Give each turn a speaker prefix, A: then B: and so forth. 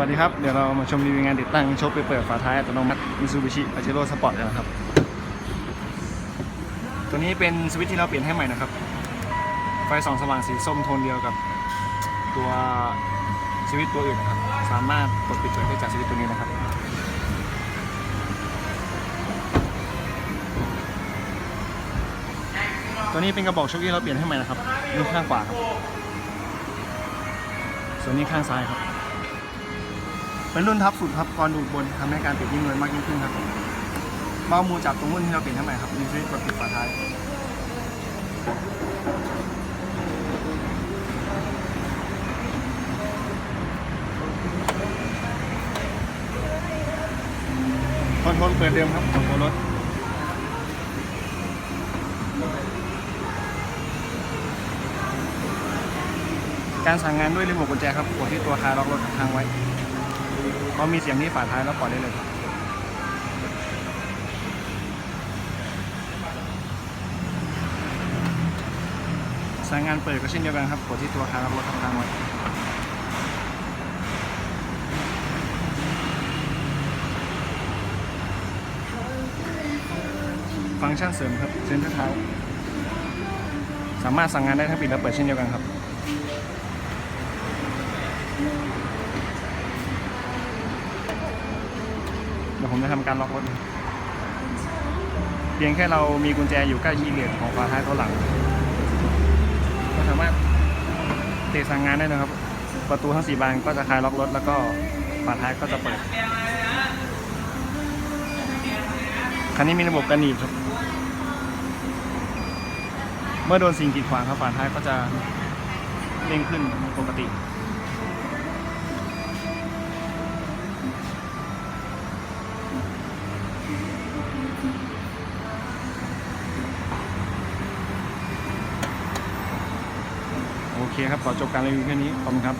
A: วัสดีครับ เดี๋ยวเรามาชมรีวิวงานติดตั้งโชคไปเปิดฝาท้ายอัตโนมัติ Mitsubishi Pajero Sport กันนะครับ ตัวนี้เป็นสวิตช์ที่เราเปลี่ยนให้ใหม่นะครับ ไฟส่องสว่างสีส้มโทนเดียวกับตัวสวิตช์ตัวอื่นนะครับ สามารถกดปิดเปิดได้จากสวิตช์ตัวนี้นะครับตัวนี้เป็นกระบอกโชคที่เราเปลี่ยนให้ใหม่นะครับนี่ข้างขวาครับ ส่วนนี้ข้างซ้ายครับ เป็นรุ่นทับสุดครับก่อนดูดบนทำให้การปลี่ยนยิ่งเงินมากยิ่งขึ้นครับเบ้ามูจับตรงรุ่นที่เราเปลี่ยนให้ใหม่ครับมีช่วยกดปิดฝาท้ายคอนโทรลเปิดเดิมครับของตัวรถการสั่งงานด้วยรีโมทกุญแจครับกดที่ตัวคาล็อกรถค้างไว้ พอมีเสียงนี้ฝาท้ายแล้วปล่อยได้เลยครับสั่งงานเปิดก็เช่นเดียวกันครับกดที่ตัวคาล็อกรถค้างไว้ฟังก์ชันเสริมครับเซ็นเตอร์เท้า สามารถสั่งงานได้ทั้งปิดและเปิดเช่นเดียวกันครับ เดี๋ยวผมจะทำการล็อกรถเพียงแค่เรามีกุญแจอยู่ใกล้คีย์เลสของฝาท้ายตัวหลัง ก็สามารถเตะสั่งงานได้นะครับ ประตูทั้งสี่บานก็จะคลายล็อกรถแล้วก็ฝาท้ายก็จะเปิด คันนี้มีระบบกันหนีบครับ เมื่อโดนสิ่งกีดขวางครับฝาท้ายก็จะเด้งขึ้นปกติ โอเคครับขอจบการรีวิวแค่นี้ขอบคุณครับ